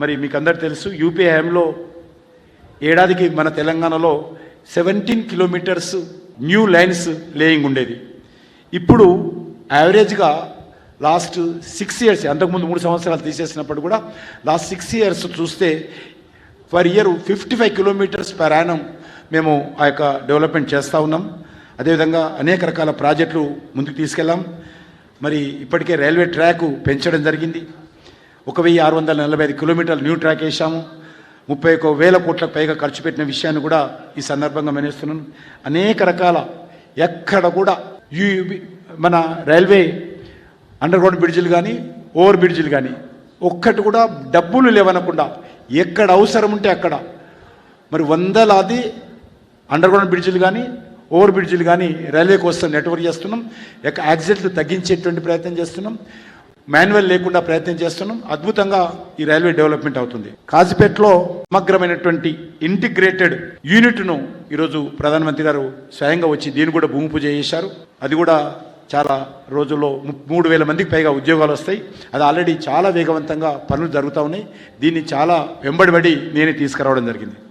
మరి మీకు అందరు తెలుసు యూపీఐ హయాంలో ఏడాదికి మన తెలంగాణలో seventeen kilometres new lines laying ఉండేది. ఇప్పుడు యావరేజ్గా లాస్ట్ సిక్స్ ఇయర్స్ అంతకుముందు మూడు సంవత్సరాలు తీసేసినప్పుడు కూడా లాస్ట్ సిక్స్ ఇయర్స్ చూస్తే per year fifty five kilometres per annum మేము ఆ యొక్క డెవలప్మెంట్ చేస్తూ ఉన్నాం. అదేవిధంగా అనేక రకాల ప్రాజెక్టులు ముందుకు తీసుకెళ్ళాం. మరి ఇప్పటికే రైల్వే ట్రాక్ పెంచడం జరిగింది. ఒక వెయ్యి ఆరు వందల నలభై ఐదు కిలోమీటర్లు న్యూ ట్రాక్ వేసాము ముప్పై ఒక వేల కోట్లకు పైగా ఖర్చు పెట్టిన విషయాన్ని కూడా ఈ సందర్భంగా మెనేస్తున్నాను అనేక రకాల ఎక్కడ కూడా ఈ మన రైల్వే అండర్ గ్రౌండ్ బ్రిడ్జిలు కానీ ఓవర్ బ్రిడ్జిలు కానీ ఒక్కటి కూడా డబ్బులు లేవనకుండా ఎక్కడ అవసరం ఉంటే అక్కడ మరి వందలాది అండర్ గ్రౌండ్ బ్రిడ్జిలు కానీ ఓవర్ బ్రిడ్జిలు కానీ రైల్వే కోసం నెట్వర్క్ చేస్తున్నాం. యొక్క యాక్సిడెంట్లు తగ్గించేటువంటి ప్రయత్నం చేస్తున్నాం. మాన్యువల్ లేకుండా ప్రయత్నం చేస్తున్నాం. అద్భుతంగా ఈ రైల్వే డెవలప్మెంట్ అవుతుంది. కాజిపేటలో సమగ్రమైనటువంటి ఇంటిగ్రేటెడ్ యూనిట్ను ఈరోజు ప్రధానమంత్రి గారు స్వయంగా వచ్చి దీన్ని కూడా భూమి పూజ చేశారు. అది కూడా చాలా రోజుల్లో ము- మూడు వేల మందికి పైగా ఉద్యోగాలు వస్తాయి. అది ఆల్రెడీ చాలా వేగవంతంగా పనులు జరుగుతూ ఉన్నాయి. దీన్ని చాలా వెంబడిబడి నేనే తీసుకురావడం జరిగింది.